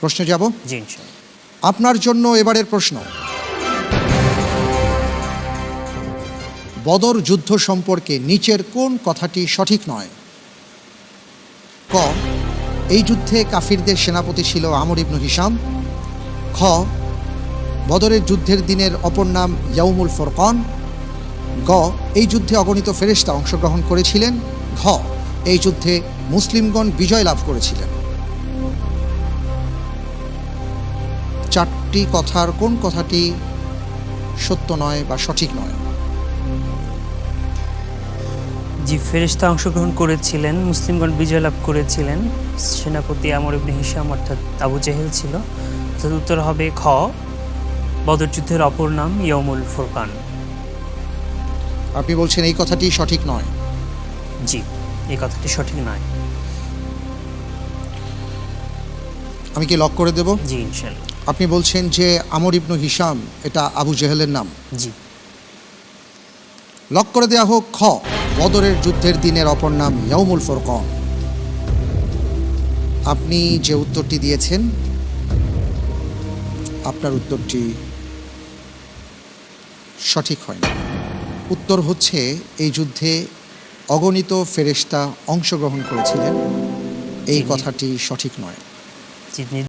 প্রশ্নে যাব? জি আপনার জন্য এবারের প্রশ্ন। বদর যুদ্ধ সম্পর্কে নিচের কোন কথাটি সঠিক নয়? ক এই যুদ্ধে কাফিরদের সেনাপতি ছিল আমর ইবনু হিসাম খ বদরের যুদ্ধের দিনের অপর নাম ইয়াউমুল ফরকান। গ এই যুদ্ধে অগণিত ফেরেশতা অংশগ্রহণ করেছিলেন। ঘ এই যুদ্ধে মুসলিমগণ বিজয় লাভ করেছিলেন। চারটি কথার কোন কথাটি সত্য নয় বা সঠিক নয়? জি ফেরেশতা অংশগ্রহণ করেছিলেন মুসলিমগণ বিজয় লাভ করেছিলেন সেনাপতি আমর ইবনে হিসাম অর্থাৎ আবু জেহেল ছিল উত্তর হবে খ বদর যুদ্ধের অপর নাম ইয়মুল ফুরকান। আপনি বলছেন এই কথাটি সঠিক নয়। জি এই কথাটি সঠিক নয়। আমি কি লক করে দেব? জি ইনশাল্লাহ। আপনি বলছেন যে আমর ইবনু হিসাম এটা আবু জেহেলের নাম। জি। লক করে দেওয়া হোক খ বদরের যুদ্ধের দিনের অপর নাম ইয়াউমুল ফরকন। আপনি যে উত্তরটি দিয়েছেন আপনার উত্তরটি সঠিক হয়নি উত্তর হচ্ছে এই যুদ্ধে অগণিত ফেরেশতা অংশগ্রহণ করেছিলেন। এই কথাটি সঠিক নয়।